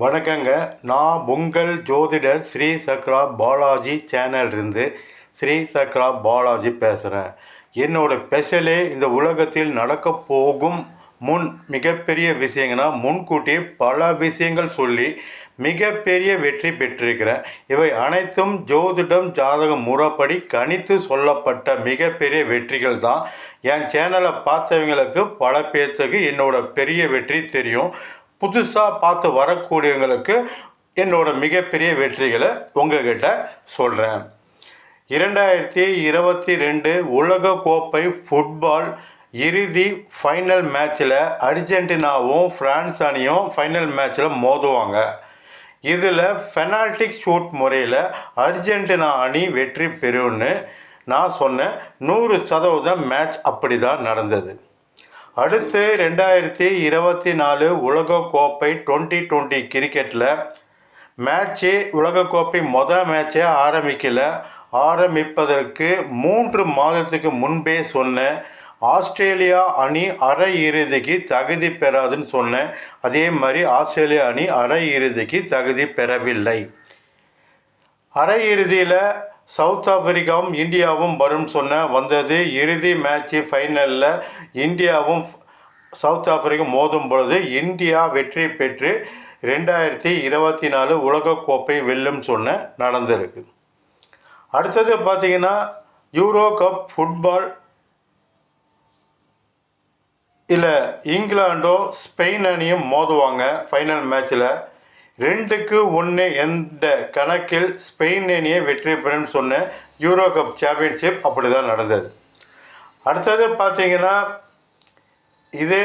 வணக்கங்க. நான் உங்கள் ஜோதிடர் ஸ்ரீ சக்ரா பாலாஜி சேனல்ருந்து ஸ்ரீ சக்ரா பாலாஜி பேசுகிறேன் என்னோட ஸ்பெஷலே இந்த உலகத்தில் நடக்க போகும் முன் மிகப்பெரிய விஷயங்கன்னா முன்கூட்டியே பல விஷயங்கள் சொல்லி மிகப்பெரிய வெற்றி பெற்றிருக்கிறேன். இவை அனைத்தும் ஜோதிடம் ஜாதகம் முறைப்படி கணித்து சொல்லப்பட்ட மிகப்பெரிய வெற்றிகள் தான். என் சேனலை பார்த்தவங்களுக்கு பல பேர்த்துக்கு என்னோட பெரிய வெற்றி தெரியும். புதுசாக பார்த்து வரக்கூடியவங்களுக்கு என்னோட மிகப்பெரிய வெற்றிகளை உங்ககிட்ட சொல்கிறேன் இரண்டாயிரத்தி இருபத்தி ரெண்டு உலக கோப்பை ஃபுட்பால் இறுதி ஃபைனல் மேட்ச்சில் அர்ஜென்டினாவும் ஃப்ரான்ஸ் அணியும் ஃபைனல் மேட்ச்சில் மோதுவாங்க. இதில் ஃபெனால்டிக் ஷூட் முறையில் அர்ஜென்டினா அணி வெற்றி பெறும்னு நான் சொன்னேன். நூறு சதவீதம் மேட்ச் அப்படி தான் நடந்தது. அடுத்து ரெண்டாயிரத்தி இருபத்தி நாலு உலகக்கோப்பை டுவெண்ட்டி டுவெண்ட்டி கிரிக்கெட்டில் மேட்ச்சு உலகக்கோப்பை மொதல் மேட்சே ஆரம்பிக்கல. ஆரம்பிப்பதற்கு மூன்று மாதத்துக்கு முன்பே சொன்னேன். ஆஸ்திரேலியா அணி அரை இறுதிக்கு தகுதி பெறாதுன்னு சொன்னேன். அதே மாதிரி ஆஸ்திரேலியா அணி அரை இறுதிக்கு தகுதி பெறவில்லை. அரை இறுதியில் சவுத் ஆப்பிரிக்காவும் இந்தியாவும் வரும் சொன்ன வந்தது இறுதி மேட்ச்சு ஃபைனலில் இந்தியாவும் சவுத் ஆப்பிரிக்கா மோதும் பொழுது இந்தியா வெற்றி பெற்று ரெண்டாயிரத்தி இருபத்தி நாலு உலகக்கோப்பை வெல்லும் சொன்ன நடந்திருக்கு. அடுத்தது பார்த்தீங்கன்னா யூரோ கப் ஃபுட்பால் இல்லை இங்கிலாண்டும் ஸ்பெயின் அணியும் மோதுவாங்க ஃபைனல் மேட்ச்சில் ரெண்டுக்கு ஒன்று என்ற கணக்கில் ஸ்பெயின் அணியை வெற்றி பெறும் சொன்ன யூரோ கப் சாம்பியன்ஷிப் அப்படி தான் நடந்தது. அடுத்தது பார்த்தீங்கன்னா இதே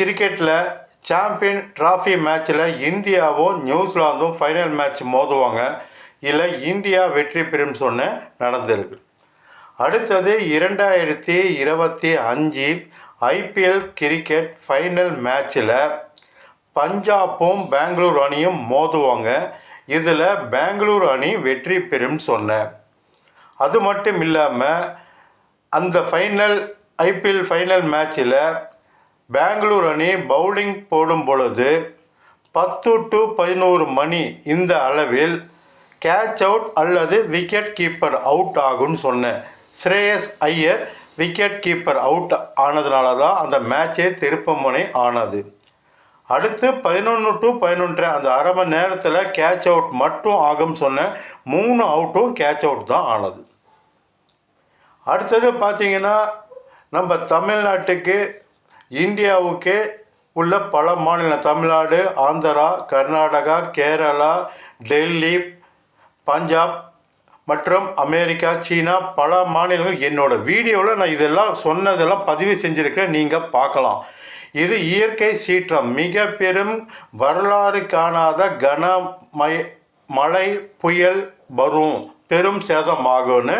கிரிக்கெட்டில் சாம்பியன் ட்ராஃபி மேட்ச்சில் இந்தியாவும் நியூசிலாந்தும் ஃபைனல் மேட்ச் மோதுவாங்க. இல்லை இந்தியா வெற்றி பெறும் சொன்ன நடந்திருக்கு. அடுத்தது இரண்டாயிரத்தி இருபத்தி அஞ்சு ஐபிஎல் கிரிக்கெட் ஃபைனல் மேட்ச்சில் பஞ்சாப்பும் பெங்களூர் அணியும் மோதுவாங்க. இதில் பெங்களூர் அணி வெற்றி பெறும் சொன்னேன் அது மட்டும் இல்லாமல் அந்த ஃபைனல் ஐபிஎல் ஃபைனல் மேட்ச்சில் பெங்களூர் அணி பவுலிங் போடும் பொழுது பத்து டு பதினோரு மணி இந்த அளவில் கேட்ச் அவுட் அல்லது விக்கெட் கீப்பர் அவுட் ஆகும்னு சொன்னேன் Shreyas Iyer wicket keeper out ஆனதுனால தான் அந்த மேட்சே திருப்பமுனை ஆனது. அடுத்து பதினொன்று டு பதினொன்று அந்த அரை மணி நேரத்தில் கேட்ச் அவுட் மட்டும் ஆகும் சொன்ன மூணு அவுட்டும் கேட்ச் அவுட் தான் ஆனது. அடுத்தது பார்த்திங்கன்னா நம்ம தமிழ்நாட்டுக்கு இந்தியாவுக்கு உள்ள பல மாநிலம் தமிழ்நாடு ஆந்திரா கர்நாடகா கேரளா டெல்லி பஞ்சாப் மற்றும் அமெரிக்கா சீனா பல மாநிலங்கள் என்னோடய வீடியோவில் நான் இதெல்லாம் சொன்னதெல்லாம் பதிவு செஞ்சுருக்கேன். நீங்கள் பார்க்கலாம். இது இயற்கை சீற்றம். மிக பெரும் வரலாறு காணாத கனமய மழை புயல் வரும். பெரும் சேதமாகும்னு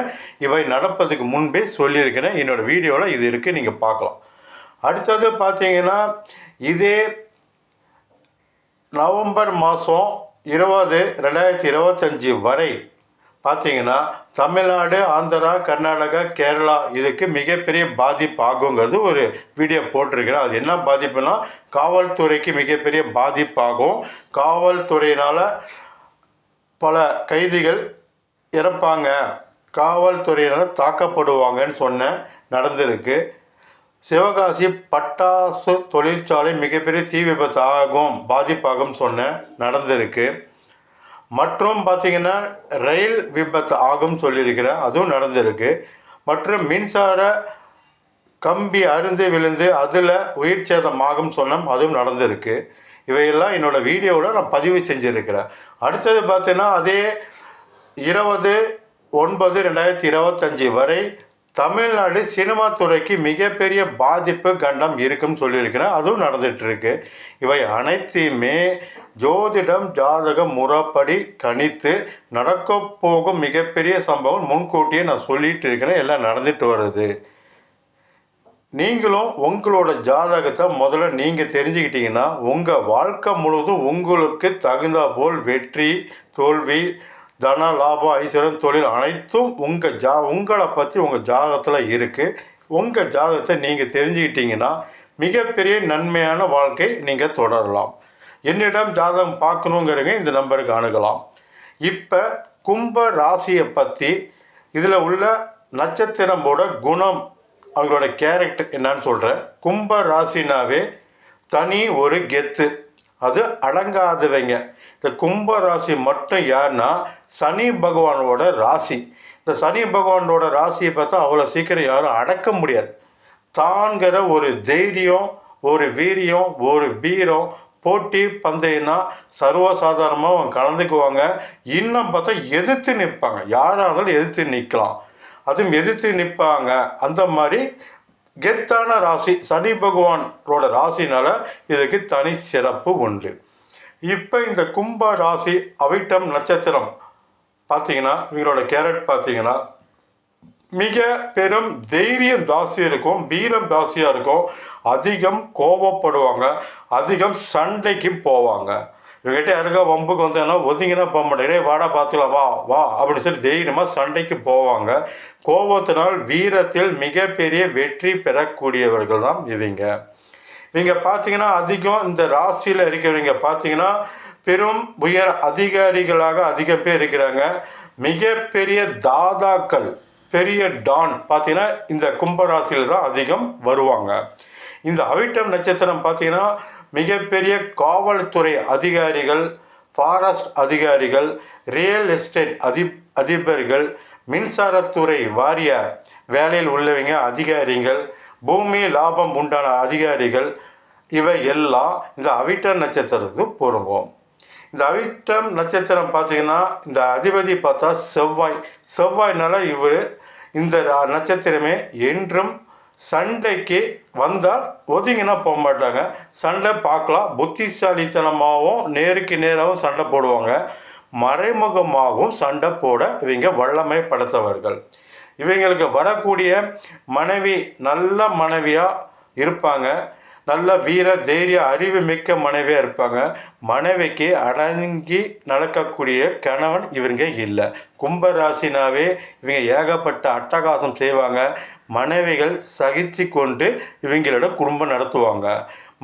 இவை நடப்பதுக்கு முன்பே சொல்லியிருக்கிறேன். என்னோடய வீடியோவில் இது இருக்குது நீங்கள் பார்க்கலாம். அடுத்தது பார்த்தீங்கன்னா இதே நவம்பர் மாதம் இருபது ரெண்டாயிரத்தி இருபத்தஞ்சி வரை பார்த்தீங்கன்னா தமிழ்நாடு ஆந்திரா கர்நாடகா கேரளா இதுக்கு மிகப்பெரிய பாதிப்பு ஆகுங்கிறது ஒரு வீடியோ போட்டிருக்கிறேன். அது என்ன பாதிப்புனா காவல்துறைக்கு மிகப்பெரிய பாதிப்பாகும். காவல்துறையினால் பல கைதிகள் இறப்பாங்க. காவல்துறையினர் தாக்கப்படுவாங்கன்னு சொன்ன நடந்திருக்கு. சிவகாசி பட்டாசு தொழிற்சாலை மிகப்பெரிய தீ விபத்து ஆகும் பாதிப்பாகும் சொன்ன நடந்திருக்கு. மற்றும் பார்த்திங்கன்னா ரயில் விபத்து ஆகும் சொல்லியிருக்கிறேன் அதுவும் நடந்திருக்கு. மற்றும் மின்சார கம்பி அருந்து விழுந்து அதில் உயிர் சேதமாகும் சொன்னோம் அதுவும் நடந்திருக்கு. இவையெல்லாம் என்னோடய வீடியோவில் நான் பதிவு செஞ்சுருக்கிறேன். அடுத்தது பார்த்தீங்கன்னா அதே இருபது ஒன்பது ரெண்டாயிரத்தி இருபத்தஞ்சி வரை தமிழ்நாடு சினிமா துறைக்கு மிகப்பெரிய பாதிப்பு கண்டம் இருக்குன்னு சொல்லியிருக்கிறேன். அதுவும் நடந்துகிட்ருக்கு. இவை அனைத்தையுமே ஜோதிடம் ஜாதகம் முறப்படி கணித்து நடக்க போகும் மிகப்பெரிய சம்பவம் முன்கூட்டியே நான் சொல்லிட்டு இருக்கிறேன் எல்லாம் நடந்துட்டு வருது. நீங்களும் உங்களோட ஜாதகத்தை முதல்ல நீங்கள் தெரிஞ்சுக்கிட்டீங்கன்னா உங்கள் வாழ்க்கை முழுவதும் உங்களுக்கு தகுந்த போல் வெற்றி தோல்வி தன லாபம் ஐஸ்வர்யம் தொழில் அனைத்தும் உங்கள் ஜா உங்களை பற்றி உங்கள் ஜாதகத்தில் இருக்குது உங்கள் ஜாதகத்தை நீங்கள் தெரிஞ்சுக்கிட்டீங்கன்னா மிகப்பெரிய நன்மையான வாழ்க்கை நீங்கள் தொடரலாம். என்னிடம் ஜாதகம் பார்க்கணுங்கிறவங்க இந்த நம்பருக்கு அணுகலாம். இப்போ கும்ப ராசியை பற்றி இதில் உள்ள நட்சத்திரமோட குணம் அவங்களோட கேரக்டர் என்னன்னு சொல்கிறேன் கும்ப ராசினாவே தனி ஒரு கெத்து. அது அடங்காதவைங்க. இந்த கும்ப ராசி மட்டும் யாருன்னா சனி பகவானோட ராசி. இந்த சனி பகவானோட ராசியை பார்த்தா அவ்வளோ சீக்கிரம் யாரும் அடக்க முடியாது. தான்கிற ஒரு தைரியம் ஒரு வீரியம் ஒரு வீரம் போட்டி பந்தயம்னா சர்வசாதாரணமாக அவங்க கலந்துக்குவாங்க. இன்னும் பார்த்தா எதிர்த்து நிற்பாங்க. யாராக இருந்தாலும் எதிர்த்து நிற்கலாம். அதுவும் எதிர்த்து நிற்பாங்க. அந்த மாதிரி கெத்தான ராசி சனி பகவானோட ராசினால இதுக்கு தனி சிறப்பு உண்டு. இப்போ இந்த கும்ப ராசி அவிட்டம் நட்சத்திரம் பார்த்தீங்கன்னா இவங்களோட கேரட் பார்த்தீங்கன்னா மிக பெரும் தைரியம் ஜாஸ்தியாக இருக்கும் வீரம் ஜாஸ்தியாக இருக்கும். அதிகம் கோபப்படுவாங்க அதிகம் சண்டைக்கு போவாங்க. இவங்ககிட்ட யாருக்கா வம்புக்கு வந்தேன்னா ஒதுங்கினா போக மாட்டேங்க வாடா பார்த்துக்கலாம். வா வா அப்படின்னு சொல்லி தைரியமாக சண்டைக்கு போவாங்க. கோபத்தினால் வீரத்தில் மிகப்பெரிய வெற்றி பெறக்கூடியவர்கள் தான் இவங்க. இவங்க பார்த்தீங்கன்னா அதிகம் இந்த ராசியில் இருக்கிறவங்க பார்த்தீங்கன்னா பெரும் உயர் அதிகாரிகளாக அதிகம் பேர் இருக்கிறாங்க. மிகப்பெரிய தாதாக்கள் பெரிய டான் பார்த்தீங்கன்னா இந்த கும்பராசியில் தான் அதிகம் வருவாங்க. இந்த அவிட்டம் நட்சத்திரம் பார்த்தீங்கன்னா மிகப்பெரிய காவல்துறை அதிகாரிகள் ஃபாரஸ்ட் அதிகாரிகள் ரியல் எஸ்டேட் அதி அதிபர்கள் மின்சாரத்துறை வாரிய வேலையில் உள்ளவங்க அதிகாரிகள் பூமி லாபம் உண்டான அதிகாரிகள் இவை எல்லாம் இந்த அவிட்டம் நட்சத்திரத்துக்கு பொருங்கும் இந்த அவிட்டம் நட்சத்திரம் பார்த்தீங்கன்னா இந்த அதிபதி பார்த்தா செவ்வாய் செவ்வாய்னால இவர் இந்த நட்சத்திரமே என்றும் சண்டைக்கு வந்தால் ஒதுங்கினா போக மாட்டாங்க. சண்டை பார்க்கலாம். புத்திசாலித்தனமாகவும் நேருக்கு நேராகவும் சண்டை போடுவாங்க. மறைமுகமாகவும் சண்டை போட இவங்க வல்லமை படைத்தவர்கள் இவங்களுக்கு வரக்கூடிய மனைவி நல்ல மனைவியாக இருப்பாங்க. நல்ல வீர தைரிய அறிவு மிக்க மனைவியாக இருப்பாங்க. மனைவிக்கு அடங்கி நடக்கக்கூடிய கணவன் இவங்க இல்லை. கும்பராசினாவே இவங்க ஏகப்பட்ட அட்டகாசம் செய்வாங்க. மனைவிகள் சகித்து கொண்டு இவங்களிடம் குடும்பம் நடத்துவாங்க.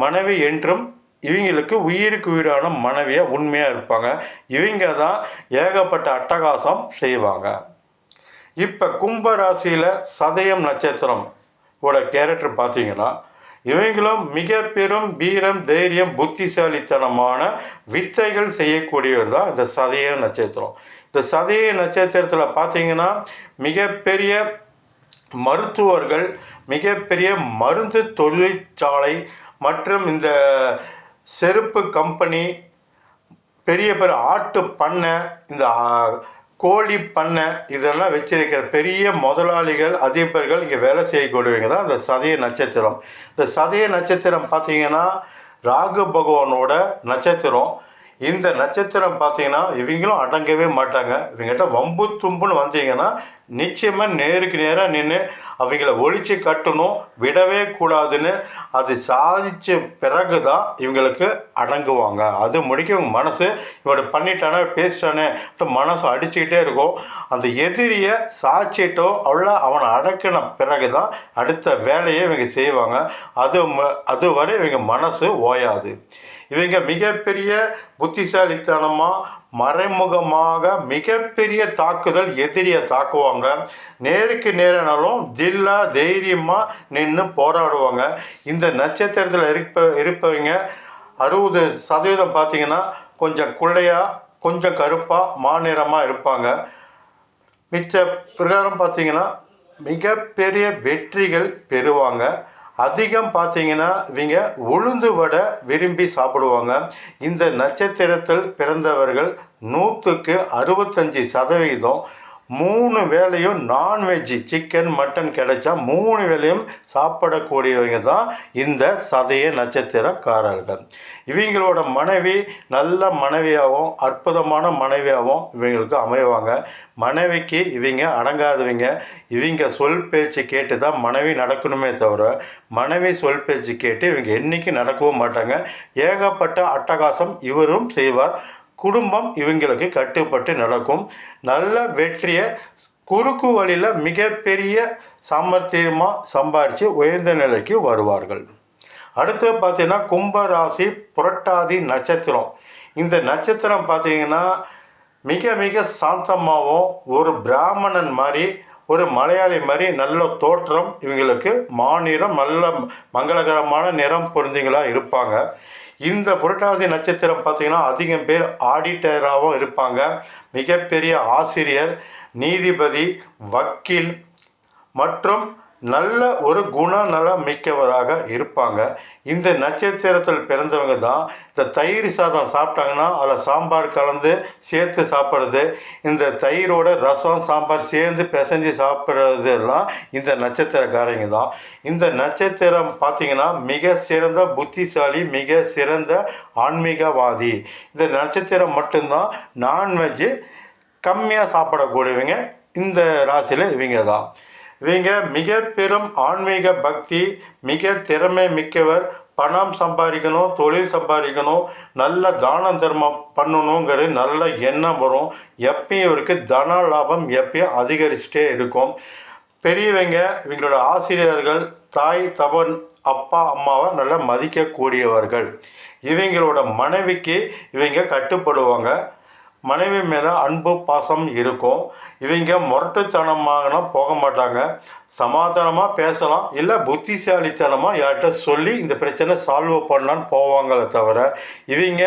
மனைவி என்றும் இவங்களுக்கு உயிருக்கு உயிரான மனைவியாக உண்மையாக இருப்பாங்க. இவங்க தான் ஏகப்பட்ட அட்டகாசம் செய்வாங்க. இப்போ கும்ப ராசியில் சதயம் நட்சத்திரம் ஓட கேரக்டர் பார்த்தீங்கன்னா இவங்களும் மிக பெரும் வீரம் தைரியம் புத்திசாலித்தனமான வித்தைகள் செய்யக்கூடியவர் தான் இந்த சதய நட்சத்திரம். இந்த சதய நட்சத்திரத்தில் பார்த்தீங்கன்னா மிகப்பெரிய மருத்துவர்கள் மிகப்பெரிய மருந்து தொழிற்சாலை மற்றும் இந்த செருப்பு கம்பெனி பெரிய பெரிய ஆட்டு பண்ணை இந்த கோழி பண்ணை இதெல்லாம் வச்சிருக்கிற பெரிய முதலாளிகள் அதிபர்கள் இங்கே வேலை செய்யக்கூடியவங்க தான் இந்த சதய நட்சத்திரம். இந்த சதய நட்சத்திரம் பார்த்தீங்கன்னா ராகு பகவானோட நட்சத்திரம். இந்த நட்சத்திரம் பார்த்தீங்கன்னா இவங்களும் அடங்கவே மாட்டாங்க. இவங்ககிட்ட வம்பு தும்புன்னு வந்தீங்கன்னா நிச்சயமாக நேருக்கு நேராக நின்று அவங்கள ஒழிச்சு கட்டணும் விடவே கூடாதுன்னு அது சாதிச்ச பிறகு தான் இவங்களுக்கு அடங்குவாங்க. அது முடிக்க இவங்க மனசு இவட பண்ணிட்டானே பேசிட்டானே மனசு அடிச்சுக்கிட்டே இருக்கும். அந்த எதிரியை சாச்சிட்டோ அவ்வளோ அவனை அடக்கின பிறகு தான் அடுத்த வேலையை இவங்க செய்வாங்க. அது ம- அது வரை இவங்க மனசு ஓயாது. இவங்க மிகப்பெரிய புத்திசாலித்தனமாக மறைமுகமாக மிகப்பெரிய தாக்குதல் எதிரியை தாக்குவாங்க. நேருக்கு நேரனாலும் தில்லா தைரியமாக நின்று போராடுவாங்க. இந்த நட்சத்திரத்தில் இருப்ப இருப்பவங்க அறுபது சதவீதம் பார்த்திங்கன்னா கொஞ்சம் குள்ளையாக கொஞ்சம் கருப்பாக மாநிறமாக இருப்பாங்க. மிச்ச பிரகாரம் பார்த்தீங்கன்னா மிகப்பெரிய வெற்றிகள் பெறுவாங்க. அதிகம் பார்த்தீங்கன்னா இவங்க உளுந்து வடை விரும்பி சாப்பிடுவாங்க. இந்த நட்சத்திரத்தில் பிறந்தவர்கள் நூற்றுக்கு அறுபத்தஞ்சி சதவீதம் மூணு வேளையும் நான்வெஜ்ஜு சிக்கன் மட்டன் கிடைச்சா மூணு வேளையும் சாப்பிடக்கூடியவங்க தான் இந்த சதய நட்சத்திரக்காரர்கள். இவங்களோட மனைவி நல்ல மனைவியாகவும் அற்புதமான மனைவியாகவும் இவங்களுக்கு அமைவாங்க. மனைவிக்கு இவங்க அடங்காதவங்க. இவங்க சொல் பேச்சு கேட்டு தான் மனைவி நடக்கணுமே தவிர மனைவி சொல் பேச்சு கேட்டு இவங்க என்றைக்கு நடக்கவும் மாட்டாங்க. ஏகப்பட்ட அட்டகாசம் இவரும் செய்வார். குடும்பம் இவங்களுக்கு கட்டுப்பட்டு நடக்கும். நல்ல வெற்றியை குறுக்கு வழியில் மிகப்பெரிய சாமர்த்தியமாக சம்பாரித்து உயர்ந்த நிலைக்கு வருவார்கள். அடுத்து பார்த்தீங்கன்னா கும்பராசி புரட்டாதி நட்சத்திரம். இந்த நட்சத்திரம் பார்த்தீங்கன்னா மிக மிக சாந்தமாகவும் ஒரு பிராமணன் மாதிரி ஒரு மலையாளி மாதிரி நல்ல தோற்றம். இவங்களுக்கு மாநிறம் நல்ல மங்களகரமான நிறம் பொருந்திங்களாக இருப்பாங்க. இந்த புரட்டாதி நட்சத்திரம் பார்த்திங்கன்னா அதிகம் பேர் ஆடிட்டராகவும் இருப்பாங்க. மிகப்பெரிய ஆசிரியர் நீதிபதி வக்கீல் மற்றும் நல்ல ஒரு குணநலம் மிக்கவராக இருப்பாங்க. இந்த நட்சத்திரத்தில் பிறந்தவங்க தான் இந்த தயிர் சாதம் சாப்பிட்டாங்கன்னா அதில் சாம்பார் கலந்து சேர்த்து சாப்பிட்றது இந்த தயிரோட ரசம் சாம்பார் சேர்ந்து பிசைஞ்சு சாப்பிட்றது எல்லாம் இந்த நட்சத்திரக்காரங்க தான். இந்த நட்சத்திரம் பார்த்திங்கன்னா மிக சிறந்த புத்திசாலி மிக சிறந்த ஆன்மீகவாதி. இந்த நட்சத்திரம் மட்டும்தான் நான்வெஜ்ஜு கம்மியாக சாப்பிடக்கூடியவங்க இந்த ராசியில் இவங்க தான். இவங்க மிக பெரும் ஆன்மீக பக்தி மிக திறமை மிக்கவர். பணம் சம்பாதிக்கணும் தொழில் சம்பாதிக்கணும் நல்ல தான தர்மம் பண்ணணுங்கிறது நல்ல எண்ணம் வரும். எப்பயும் இவருக்கு தன லாபம் எப்பயும் அதிகரிச்சுட்டே இருக்கும். பெரியவங்க இவங்களோட ஆசிரியர்கள் தாய் தவன் அப்பா அம்மாவை நல்லா மதிக்கக்கூடியவர்கள். இவங்களோட மனைவிக்கு இவங்க கட்டுப்படுவாங்க. மனைவி மேலே அன்பு பாசம் இருக்கும். இவங்க முரட்டுத்தனமாகனா போக மாட்டாங்க. சமாதானமாக பேசலாம் இல்லை புத்திசாலித்தனமாக யார்கிட்ட சொல்லி இந்த பிரச்சனை சால்வ் பண்ணலான்னு போவாங்களே தவிர இவங்க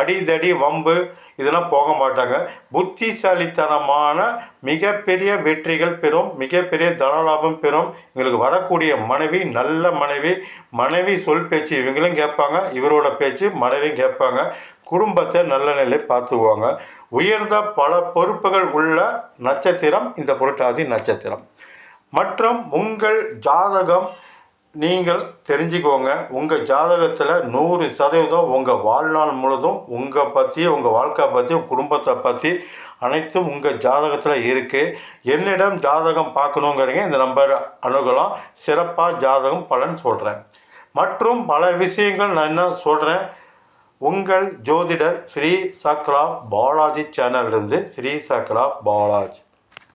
அடிதடி வம்பு இதெல்லாம் போக மாட்டாங்க. புத்திசாலித்தனமான மிகப்பெரிய வெற்றிகள் பெறும் மிகப்பெரிய தனலாபம் பெறும். இவங்களுக்கு வரக்கூடிய மனைவி நல்ல மனைவி மனைவி சொல் பேச்சு இவங்களும் கேட்பாங்க இவரோட பேச்சு மனைவியும் கேட்பாங்க. குடும்பத்தை நல்ல நிலை பார்த்துக்குவாங்க. உயர்ந்த பல பொறுப்புகள் உள்ள நட்சத்திரம் இந்த புரட்டாதி நட்சத்திரம். மற்றும் உங்கள் ஜாதகம் நீங்கள் தெரிஞ்சுக்கோங்க உங்கள் ஜாதகத்தில் நூறு சதவீதம் உங்கள் வாழ்நாள் முழுதும் உங்கள் பற்றி உங்கள் வாழ்க்கை பற்றி உங்கள் குடும்பத்தை பற்றி அனைத்தும் உங்கள் ஜாதகத்தில் இருக்குது என்னிடம் ஜாதகம் பார்க்கணுங்கிறீங்க இந்த நம்பர் அணுகலாம். சிறப்பாக ஜாதகம் பலன் சொல்கிறேன் மற்றும் பல விஷயங்கள் நான் என்ன சொல்கிறேன் உங்கள் ஜோதிடர் ஸ்ரீ சக்ரா பாலாஜி சேனலிருந்து ஸ்ரீ சக்ரா பாலாஜி.